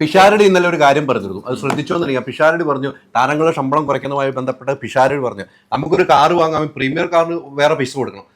പിഷാരടി ഇന്നലെ ഒരു കാര്യം പറഞ്ഞിരുന്നു. അത് ശ്രദ്ധിച്ചോന്നറിയാം പിഷാരടി പറഞ്ഞു താരങ്ങളുടെ ശമ്പളം കുറയ്ക്കുന്നതുമായി ബന്ധപ്പെട്ട് പിഷാരടി പറഞ്ഞു നമുക്കൊരു കാറ് വാങ്ങാൻ പ്രീമിയർ കാറിന് വേറെ പൈസ കൊടുക്കണം.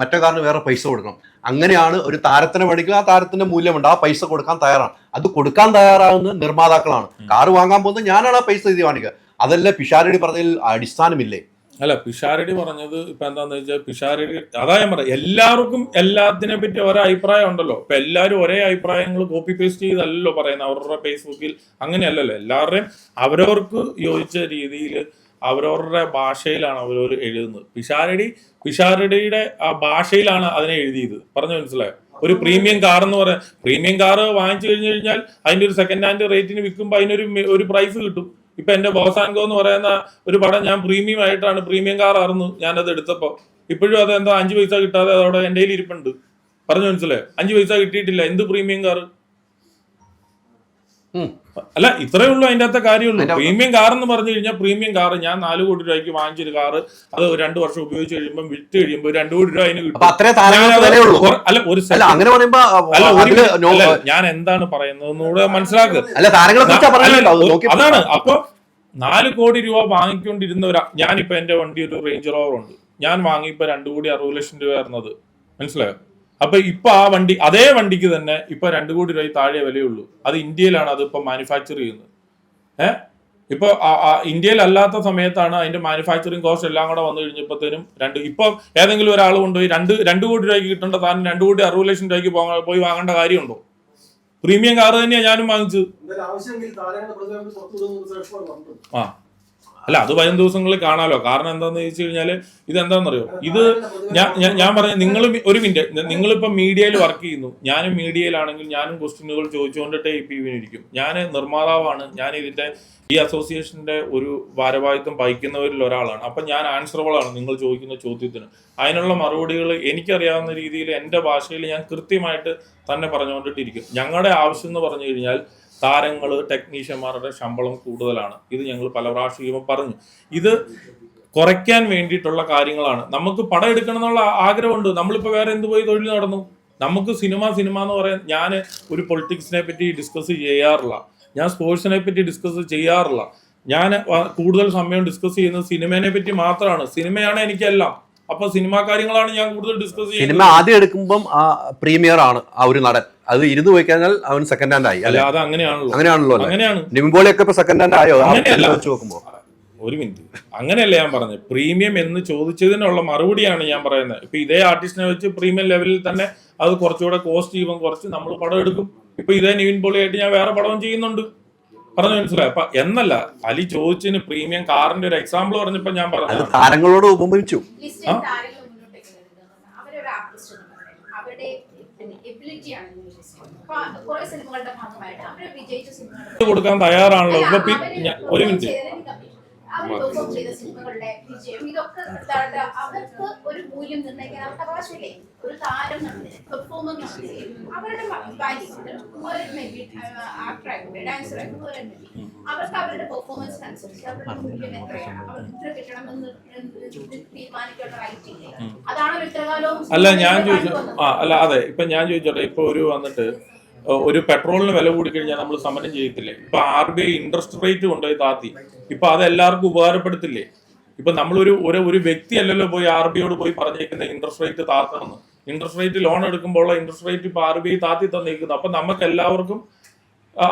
മറ്റേ കാറിന് വേറെ പൈസ കൊടുക്കണം. അങ്ങനെയാണ് ഒരു താരത്തിനെ മേടിക്കുക ആ താരത്തിന്റെ മൂല്യമുണ്ട്. ആ പൈസ കൊടുക്കാൻ തയ്യാറാണ്. അത് കൊടുക്കാൻ തയ്യാറാവുന്ന നിർമ്മാതാക്കളാണ്. കാറ് വാങ്ങാൻ പോകുന്നത് ഞാനാണ് ആ പൈസ തീരുമാനിക്കുക. അതല്ലേ പിഷാരടി പറഞ്ഞതിൽ അടിസ്ഥാനമില്ലേ? അല്ല പിഷാരടി പറഞ്ഞത് ഇപ്പൊ എന്താന്ന് വെച്ചാൽ പിഷാരടി അതാ ഞാൻ പറയാം എല്ലാവർക്കും എല്ലാത്തിനെ പറ്റി ഒരേ അഭിപ്രായം ഉണ്ടല്ലോ. ഇപ്പൊ എല്ലാവരും ഒരേ അഭിപ്രായങ്ങൾ കോപ്പി പേസ്റ്റ് ചെയ്തല്ലോ പറയുന്നത്. അവരുടെ ഫേസ്ബുക്കിൽ അങ്ങനെയല്ലല്ലോ. എല്ലാവരുടെയും അവരവർക്ക് യോജിച്ച രീതിയിൽ അവരവരുടെ ഭാഷയിലാണ് അവരവർ എഴുതുന്നത്. പിഷാരടി പിഷാരടിയുടെ ആ ഭാഷയിലാണ് അതിനെ എഴുതിയത്. പറഞ്ഞു മനസ്സിലായോ? ഒരു പ്രീമിയം കാർ എന്ന് പറയാം പ്രീമിയം കാർ വാങ്ങിച്ചു കഴിഞ്ഞു കഴിഞ്ഞാൽ അതിന്റെ ഒരു സെക്കൻഡ് ഹാൻഡ് റേറ്റിന് വിൽക്കുമ്പോൾ അതിനൊരു ഒരു പ്രൈസ് കിട്ടും. ഇപ്പൊ എന്റെ ബോസാങ്കോ എന്ന് പറയുന്ന ഒരു പടം ഞാൻ പ്രീമിയം ആയിട്ടാണ് പ്രീമിയം കാർ ആയിരുന്നു ഞാനത് എടുത്തപ്പോൾ ഇപ്പോഴും അത് എന്താ അഞ്ച് പൈസ കിട്ടാതെ അതവിടെ എന്റെ ഇരിപ്പുണ്ട് പറഞ്ഞു മനസ്സിലായോ? അഞ്ച് പൈസ കിട്ടിയിട്ടില്ല. എന്ത് പ്രീമിയം കാർ. അല്ല ഇത്രയേ ഉള്ളൂ അതിന്റെ അകത്തെ കാര്യമുള്ളൂ. പ്രീമിയം കാർ എന്ന് പറഞ്ഞു കഴിഞ്ഞാൽ പ്രീമിയം കാർ ഞാൻ നാല് കോടി രൂപയ്ക്ക് വാങ്ങിച്ചൊരു കാർ അത് രണ്ട് വർഷം ഉപയോഗിച്ച് കഴിയുമ്പോൾ വിറ്റ് കഴിയുമ്പോൾ രണ്ട് കോടി രൂപ അതിന് കിട്ടും. അല്ല ഒരു അങ്ങനെ പറയുമ്പോ അല്ല ഞാൻ എന്താണ് പറയുന്നത് മനസ്സിലാക്കുക അതാണ്. അപ്പൊ നാല് കോടി രൂപ വാങ്ങിക്കൊണ്ടിരുന്ന ഒരു ഞാനിപ്പോ എന്റെ വണ്ടി ഒരു റേഞ്ച് റോവർ ഉണ്ട് ഞാൻ വാങ്ങിയപ്പോ രണ്ടു കോടി അറുപത് ലക്ഷം രൂപ ആയിരുന്നത് മനസ്സിലായോ? അപ്പൊ ഇപ്പൊ ആ വണ്ടി അതേ വണ്ടിക്ക് തന്നെ ഇപ്പൊ രണ്ടു കോടി രൂപ താഴെ വിലയുള്ളൂ. അത് ഇന്ത്യയിലാണ് അത് ഇപ്പൊ മാനുഫാക്ചർ ചെയ്യുന്നത്. ഏഹ് ഇപ്പൊ ഇന്ത്യയിലല്ലാത്ത സമയത്താണ് അതിന്റെ മാനുഫാക്ചറിങ് കോസ്റ്റ് എല്ലാം കൂടെ വന്നു കഴിഞ്ഞപ്പോഴത്തേനും രണ്ട് ഇപ്പൊ ഏതെങ്കിലും ഒരാൾ കൊണ്ടുപോയി രണ്ട് രണ്ട് കോടി രൂപയ്ക്ക് കിട്ടേണ്ട താൻ രണ്ട് കോടി അറുപത് ലക്ഷം രൂപയ്ക്ക് പോയി വാങ്ങേണ്ട കാര്യമുണ്ടോ? പ്രീമിയം കാർ തന്നെയാണ് ഞാനും വാങ്ങിച്ചത്. ആ. അല്ല അത് വരും ദിവസങ്ങളിൽ കാണാലോ. കാരണം എന്താന്ന് ചോദിച്ചു കഴിഞ്ഞാൽ എന്താണെന്നറിയോ ഇത് ഞാൻ ഞാൻ- പറഞ്ഞ നിങ്ങൾ ഒരു മിനിറ്റ് നിങ്ങളിപ്പോൾ മീഡിയയിൽ വർക്ക് ചെയ്യുന്നു. ഞാനും മീഡിയയിലാണെങ്കിൽ ഞാനും ക്വസ്റ്റ്യനുകൾ ചോദിച്ചുകൊണ്ടിട്ടേ ഇപ്പൊ ഇവനിരിക്കും ഞാൻ നിർമ്മാതാവാണ്. ഞാൻ ഇതിന്റെ ഈ അസോസിയേഷന്റെ ഒരു ഭാരവാഹിത്വം വഹിക്കുന്നവരിൽ ഒരാളാണ്. അപ്പൊ ഞാൻ ആൻസറബിൾ ആണ് നിങ്ങൾ ചോദിക്കുന്ന ചോദ്യത്തിന്. അതിനുള്ള മറുപടികൾ എനിക്കറിയാവുന്ന രീതിയിൽ എന്റെ ഭാഷയിൽ ഞാൻ കൃത്യമായിട്ട് തന്നെ പറഞ്ഞുകൊണ്ടിട്ടിരിക്കും. ഞങ്ങളുടെ ആവശ്യം എന്ന് പറഞ്ഞു കഴിഞ്ഞാൽ താരങ്ങൾ ടെക്നീഷ്യന്മാരുടെ ശമ്പളം കൂടുതലാണ്. ഇത് ഞങ്ങൾ പല പ്രാവശ്യം പറഞ്ഞു. ഇത് കുറയ്ക്കാൻ വേണ്ടിയിട്ടുള്ള കാര്യങ്ങളാണ്. നമുക്ക് പടം എടുക്കണം എന്നുള്ള ആഗ്രഹമുണ്ട്. നമ്മളിപ്പോൾ വേറെ എന്ത് പോയി തൊഴിൽ നടന്നു? നമുക്ക് സിനിമ സിനിമ എന്ന് പറയാൻ ഞാൻ ഒരു പൊളിറ്റിക്സിനെ പറ്റി ഡിസ്കസ് ചെയ്യാറില്ല. ഞാൻ സ്പോർട്സിനെ പറ്റി ഡിസ്കസ് ചെയ്യാറില്ല. ഞാൻ കൂടുതൽ സമയം ഡിസ്കസ് ചെയ്യുന്നത് സിനിമേനെ പറ്റി മാത്രമാണ് സിനിമയാണ് എനിക്കെല്ലാം. അപ്പൊ സിനിമാ കാര്യങ്ങളാണ് ഞാൻ കൂടുതൽ ഡിസ്കസ് ചെയ്യുന്നത്. സിനിമ ആദ്യം എടുക്കുമ്പം ആ പ്രീമിയർ ആണ് ആ ഒരു നടൻ. അത് ഇരുന്ന് പോയി കഴിഞ്ഞാൽ അവൻ സെക്കൻഡ് ഹാൻഡ് ആയി അല്ല? അത് അങ്ങനെയാണല്ലോ. അങ്ങനെയാണല്ലോ അങ്ങനെയാണ്. അങ്ങനെയാണ് നിംബോളിയൊക്കെ ഇപ്പൊ സെക്കൻഡ് ഹാൻഡ് ആയോ. വെച്ച് നോക്കുമ്പോ. ഒരു മിനിറ്റ് അങ്ങനെയല്ല ഞാൻ പറഞ്ഞത്. പ്രീമിയം എന്ന് ചോദിച്ചതിനുള്ള മറുപടിയാണ് ഞാൻ പറയുന്നത്. ഇപ്പൊ ഇതേ ആർട്ടിസ്റ്റിനെ വെച്ച് പ്രീമിയം ലെവലിൽ തന്നെ അത് കുറച്ചുകൂടെ കോസ്റ്റ് ചെയ്യുമ്പോൾ കുറച്ച് നമ്മൾ പടം എടുക്കും. ഇപ്പൊ ഇതേ നിവിൻ പോളിയായിട്ട് ഞാൻ വേറെ പടവും ചെയ്യുന്നുണ്ട്. പറഞ്ഞു മനസ്സിലായി? അപ്പൊ എന്നല്ല അലി ചോദിച്ചതിന് പ്രീമിയം കാറിന്റെ ഒരു എക്സാമ്പിൾ പറഞ്ഞപ്പോ ഞാൻ പറഞ്ഞു. താരങ്ങളോട് ഉപമിച്ചു. കൊടുക്കാൻ തയ്യാറാണല്ലോ. ഇപ്പൊ ഒരു മിനിറ്റ്. അവർ പെർഫോം ചെയ്ത സിനിമകളുടെ വിജയം. ഇതൊക്കെ അവർക്ക് ഒരു മൂല്യം നിർണയിക്കാൻ അവർക്ക് അവകാശമില്ലേ? ഒരു താരം പെർഫോമർ അവരുടെ അവർക്ക് അവരുടെ പെർഫോമൻസ് അനുസരിച്ച് അവരുടെ മൂല്യം എത്രയാണ് അവർക്ക് ഇത്ര കിട്ടണമെന്ന് തീരുമാനിക്കേണ്ട റൈറ്റ് ഇല്ലേ? അതാണ് ഇത്രകാലവും അല്ല ഞാൻ ചോദിച്ചു അല്ല അതെ ഇപ്പൊ ഞാൻ ചോദിച്ചോട്ടെ ഇപ്പൊ ഒരു വന്നിട്ട് ഒരു പെട്രോളിന് വില കൂടി കഴിഞ്ഞാൽ നമ്മൾ സമരം ചെയ്യത്തില്ലേ? ഇപ്പൊ R B I interest rate കൊണ്ടുപോയി താത്തി. ഇപ്പൊ അത് എല്ലാവർക്കും ഉപകാരപ്പെടുത്തില്ലേ? ഇപ്പൊ നമ്മളൊരു ഒരു ഒരു വ്യക്തി അല്ലല്ലോ പോയി ആർ ബി ഐയോട് പോയി പറഞ്ഞേക്കുന്ന ഇൻട്രസ്റ്റ് റേറ്റ് താത്തണമെന്ന് ഇൻട്രസ്റ്റ് റേറ്റ് ലോൺ എടുക്കുമ്പോൾ ഇൻട്രസ്റ്റ് റേറ്റ് ഇപ്പൊ ആർ ബി ഐ താത്തി തന്നേക്കുന്നു അപ്പൊ നമുക്ക് എല്ലാവർക്കും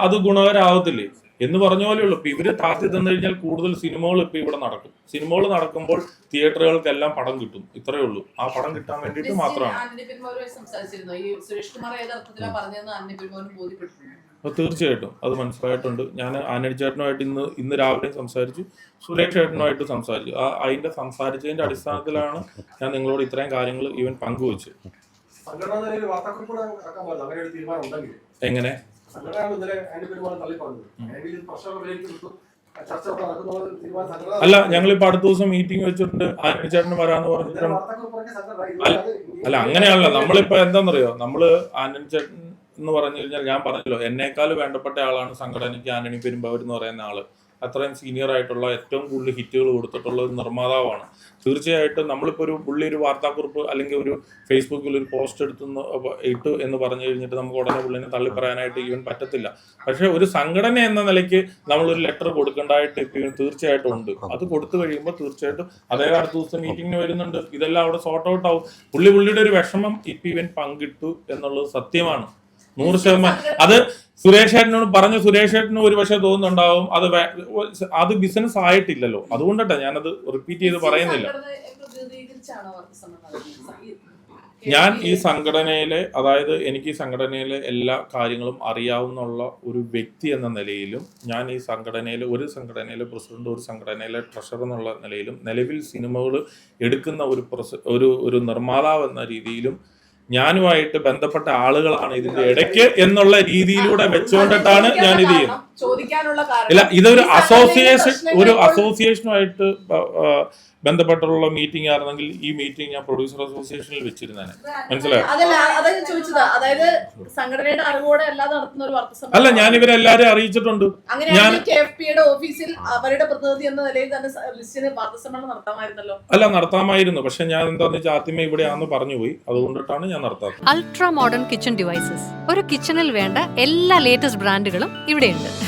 അത് ഗുണകരമാവത്തില്ലേ എന്ന് പറഞ്ഞ പോലെ ഉള്ളൂ. ഇപ്പൊ ഇവർ താത്തി തന്നു കഴിഞ്ഞാൽ കൂടുതൽ സിനിമകൾ ഇപ്പൊ ഇവിടെ നടക്കും. സിനിമകൾ നടക്കുമ്പോൾ തിയേറ്ററുകൾക്കെല്ലാം പടം കിട്ടും. ഇത്രയേ ഉള്ളൂ. ആ പടം കിട്ടാൻ വേണ്ടിയിട്ട് മാത്രമാണ്. തീർച്ചയായിട്ടും അത് മനസ്സിലായിട്ടുണ്ട്. ഞാൻ ആനടി ചേട്ടനുമായിട്ട് ഇന്ന് ഇന്ന് രാവിലെ സംസാരിച്ചു. സുരേഷ് ചേട്ടനുമായിട്ട് സംസാരിച്ചു. ആ അതിന്റെ സംസാരിച്ചതിന്റെ അടിസ്ഥാനത്തിലാണ് ഞാൻ നിങ്ങളോട് ഇത്രയും കാര്യങ്ങൾ ഇവൻ പങ്കുവച്ചു സംഘടനാ നിലയിൽ വാർത്താക്കുറിപ്പ് ആക്കാൻ പാടില്ല അങ്ങനെ തീരുമാനം ഉണ്ടെങ്കിൽ. എങ്ങനെ? സംഘടനയാണ് ഞങ്ങൾ ഇപ്പൊ അല്ല ഞങ്ങളിപ്പോ അടുത്ത ദിവസം മീറ്റിംഗ് വെച്ചിട്ടുണ്ട്. ആനടി ചേട്ടന് വരാന്ന് പറഞ്ഞിട്ടുണ്ട്. അല്ല, അല്ല അങ്ങനെയാണല്ലോ നമ്മളിപ്പോ എന്താണെന്നറിയോ നമ്മൾ ആന്റണി ചേട്ടൻ എന്ന് പറഞ്ഞു കഴിഞ്ഞാൽ ഞാൻ പറഞ്ഞല്ലോ എന്നേക്കാൾ വേണ്ടപ്പെട്ട ആളാണ് സംഘടനയ്ക്ക് ആന്റണി പെരുമ്പാവൂർ എന്ന് പറയുന്ന ആൾ. അത്രയും സീനിയർ ആയിട്ടുള്ള ഏറ്റവും കൂടുതൽ ഹിറ്റുകൾ കൊടുത്തിട്ടുള്ള ഒരു നിർമ്മാതാവാണ്. തീർച്ചയായിട്ടും നമ്മളിപ്പോൾ ഒരു പുള്ളി ഒരു വാർത്താക്കുറിപ്പ് അല്ലെങ്കിൽ ഒരു ഫേസ്ബുക്കിൽ ഒരു പോസ്റ്റ് എടുത്തുനിന്ന് ഇട്ടു എന്ന് പറഞ്ഞു കഴിഞ്ഞിട്ട് നമുക്ക് ഉടനെ പുള്ളിനെ തള്ളി പറയാനായിട്ട് ഈവൻ പറ്റത്തില്ല. പക്ഷേ ഒരു സംഘടന എന്ന നിലയ്ക്ക് നമ്മളൊരു ലെറ്റർ കൊടുക്കേണ്ടതായിട്ട് ഇപ്പം തീർച്ചയായിട്ടും ഉണ്ട്. അത് കൊടുത്തു കഴിയുമ്പോൾ തീർച്ചയായിട്ടും അതേ അടുത്ത ദിവസം മീറ്റിംഗിന് വരുന്നുണ്ട്. ഇതെല്ലാം അവിടെ സോർട്ട് ഔട്ട് ആവും. പുള്ളി പുള്ളിയുടെ ഒരു വിഷമം ഇപ്പം ഇവൻ പങ്കിട്ടു എന്നുള്ളത് സത്യമാണ്. നൂറ് ശതമാനം. അത് സുരേഷ് ഏട്ടനോട് പറഞ്ഞ സുരേഷ് ഏട്ടന് ഒരു പക്ഷേ തോന്നുന്നുണ്ടാവും. അത് അത് ബിസിനസ് ആയിട്ടില്ലല്ലോ. അതുകൊണ്ടട്ടെ ഞാനത് റിപ്പീറ്റ് ചെയ്ത് പറയുന്നില്ല? ഞാൻ ഈ സംഘടനയിലെ അതായത് എനിക്ക് ഈ സംഘടനയിലെ എല്ലാ കാര്യങ്ങളും അറിയാവുന്നുള്ള ഒരു വ്യക്തി എന്ന നിലയിലും ഞാൻ ഈ സംഘടനയിലെ ഒരു സംഘടനയിലെ പ്രസിഡന്റ് ഒരു സംഘടനയിലെ ട്രഷറർ എന്നുള്ള നിലയിലും നിലവിൽ സിനിമകൾ എടുക്കുന്ന ഒരു ഒരു ഒരു നിർമ്മാതാവ് എന്ന രീതിയിലും ഞാനുമായിട്ട് ബന്ധപ്പെട്ട ആളുകളാണ് ഇതിന്റെ ഇടയ്ക്ക് എന്നുള്ള രീതിയിലൂടെ വെച്ചുകൊണ്ടിട്ടാണ് ഞാൻ ഇത് ചെയ്യുന്നത്. ഇല്ല ഇതൊരു അസോസിയേഷൻ ഒരു അസോസിയേഷനുമായിട്ട് ബന്ധപ്പെട്ടുള്ള മീറ്റിംഗ് ആയിരുന്നെങ്കിൽ ഈ മീറ്റിംഗ് ഞാൻ പ്രൊഡ്യൂസർ അസോസിയേഷനിൽ വെച്ചിരുന്നേനെ. മനസ്സിലായോ? അതല്ല അതാ ഞാൻ ഇവരെ അതായത് സംഘടനയുടെ അറിവോടെ അല്ലാതെ നടത്തുന്ന ഒരു വാർത്താ അല്ല ഞാൻ ഇവരെല്ലാരും അറിയിച്ചിട്ടുണ്ട്. എഫ് ഓഫീസിൽ അവരുടെ പ്രതിനിധി എന്ന നിലയിൽ തന്നെ സ- ലിസ്റ്റിന് വാർത്താസമ്മേളനം നടത്താമായിരുന്നല്ലോ. അല്ല നടത്താമായിരുന്നു. പക്ഷെ ഞാൻ എന്താന്ന് വെച്ചാൽ ആദ്യമേ ഇവിടെയാണെന്ന് പറഞ്ഞു പോയി അതുകൊണ്ടിട്ടാണ് ഞാൻ നടത്താത്തത്. അൾട്രാ മോഡേൺ കിച്ചൺ ഡിവൈസസ് ഒരു കിച്ചണിൽ വേണ്ട എല്ലാ ലേറ്റസ്റ്റ് ബ്രാൻഡുകളും ഇവിടെയുണ്ട്.